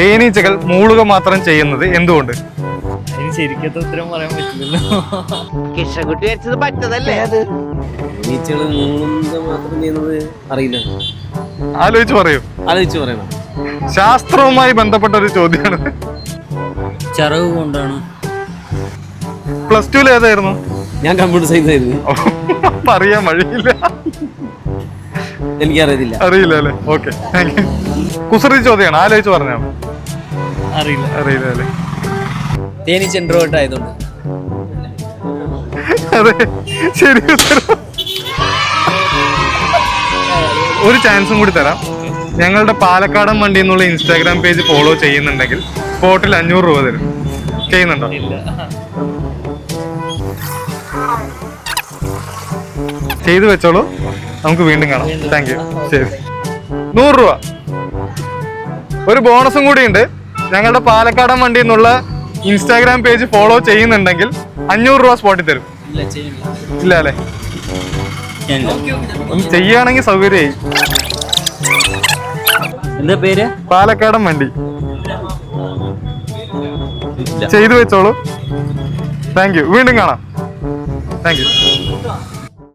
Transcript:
തേനീച്ചകൾ മൂളുക മാത്രം ചെയ്യുന്നത് എന്തുകൊണ്ട്? ശരിക്കത്തെ ഉത്തരം പറയാൻ പറ്റില്ലല്ലോ. പറ്റതല്ലേ? അത് മാത്രം ചെയ്യുന്നത് അറിയില്ല. ആലോചിച്ച് പറയൂ. ആലോചിച്ച് പറയണം. ശാസ്ത്രവുമായി ബന്ധപ്പെട്ട ഒരു ചോദ്യമാണ്. ചിറക് കൊണ്ടാണ്. പ്ലസ് ടുവിൽ ഏതായിരുന്നു? ഞാൻ കമ്പ്യൂട്ടർ സയൻസ് ആയിരുന്നു. ഓ, അപ്പൊ അറിയാൻ വഴിയില്ല. എനിക്കറിയത്തില്ല. അറിയില്ല അല്ലേ? ഓക്കെ കുസൃതി ചോദ്യമാണ്. ആലോചിച്ച് പറഞ്ഞാണ് അറിയില്ല. അറിയില്ല അല്ലേ തേനി ആയതുകൊണ്ട്. അതെ ശരി ഉത്തരം. ഒരു ചാൻസും കൂടി തരാം. ഞങ്ങളുടെ പാലക്കാടൻ വണ്ടി എന്നുള്ള ഇൻസ്റ്റാഗ്രാം പേജ് ഫോളോ ചെയ്യുന്നുണ്ടെങ്കിൽ സ്പോട്ടിൽ അഞ്ഞൂറ് രൂപ തരും. ചെയ്യുന്നുണ്ടോ? ചെയ്തു വെച്ചോളൂ. നമുക്ക് വീണ്ടും കാണാം. താങ്ക് യു ശരി. നൂറ് രൂപ. ഒരു ബോണസും കൂടിയുണ്ട് ഞങ്ങളുടെ പാലക്കാടൻ വണ്ടി എന്നുള്ള ഇൻസ്റ്റാഗ്രാം പേജ് ഫോളോ ചെയ്യുന്നുണ്ടെങ്കിൽ അഞ്ഞൂറ് രൂപ സ്പോട്ടിൽ തരും. ഇല്ല അല്ലേ? ഒന്ന് ചെയ്യുകയാണെങ്കിൽ സൗകര്യമായി. എന്താ പേര്? പാലക്കാടൻ വണ്ടി. ചെയ്തു വെച്ചോളൂ. താങ്ക് യു വീണ്ടും കാണാം. Thank you